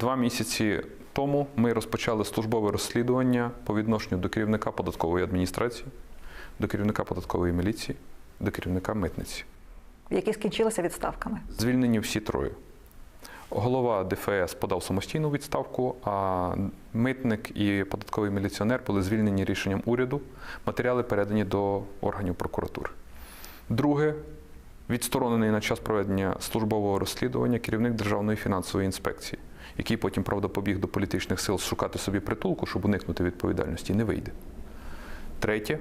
Два місяці тому ми розпочали службове розслідування по відношенню до керівника податкової адміністрації, до керівника податкової міліції, до керівника митниці. які скінчилися відставками. Звільнені всі троє. Голова ДФС подав самостійну відставку, а митник і податковий міліціонер були звільнені рішенням уряду. Матеріали передані до органів прокуратури. Друге, відсторонений на час проведення службового розслідування керівник Державної фінансової інспекції, який потім, правда, побіг до політичних сил шукати собі притулку, щоб уникнути відповідальності, не вийде. Третє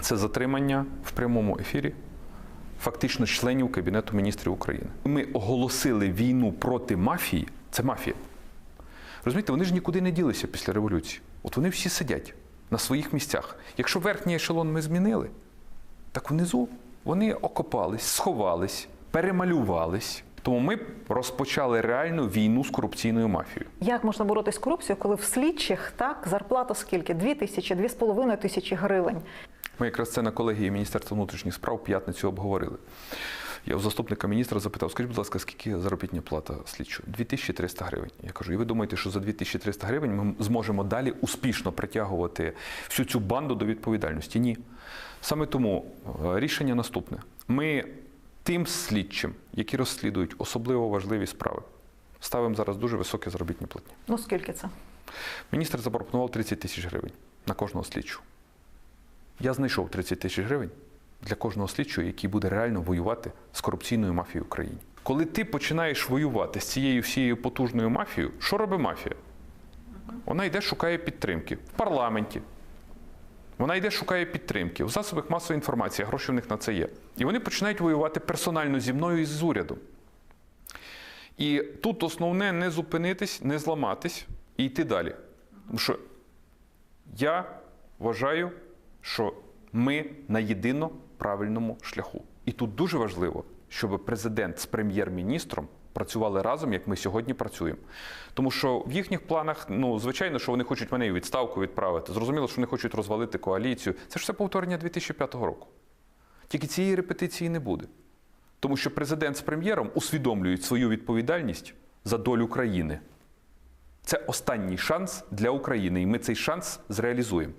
це затримання в прямому ефірі фактично членів Кабінету міністрів України. Ми оголосили війну проти мафії. Це мафія. Розумієте, вони ж нікуди не ділися після революції. От вони всі сидять на своїх місцях. Якщо верхній ешелон ми змінили, так внизу вони окопались, сховались, перемалювались. Тому ми розпочали реальну війну з корупційною мафією. Як можна боротися з корупцією, коли в слідчих так зарплата скільки? Дві тисячі, дві з половиною тисячі гривень. Ми якраз це на колегії Міністерства внутрішніх справ п'ятницю обговорили. Я у заступника міністра запитав, скажіть, будь ласка, скільки заробітня плата слідчого? 2300 гривень. Я кажу, і ви думаєте, що за 2300 гривень ми зможемо далі успішно притягувати всю цю банду до відповідальності? Ні. Саме тому е, рішення наступне: ми тим слідчим, які розслідують особливо важливі справи, ставимо зараз дуже високі заробітні платні. Ну скільки це? Міністр запропонував 30 тисяч гривень на кожного слідчого. Я знайшов 30 тисяч гривень для кожного слідчого, який буде реально воювати з корупційною мафією в Україні. Коли ти починаєш воювати з цією всією потужною мафією, що робить мафія? Вона йде шукає підтримки в парламенті. Вона йде шукає підтримки в засобах масової інформації, гроші в них на це є. І вони починають воювати персонально зі мною і з урядом. І тут основне не зупинитись, не зламатись і йти далі. Тому що я вважаю, що ми на єдино правильному шляху. І тут дуже важливо, щоб президент з прем'єр-міністром працювали разом, як ми сьогодні працюємо. Тому що в їхніх планах, ну звичайно, що вони хочуть мене і відставку відправити. Зрозуміло, що вони хочуть розвалити коаліцію. Це ж все повторення 2005 року. Тільки цієї репетиції не буде. Тому що президент з прем'єром усвідомлюють свою відповідальність за долю країни. Це останній шанс для України, і ми цей шанс зреалізуємо.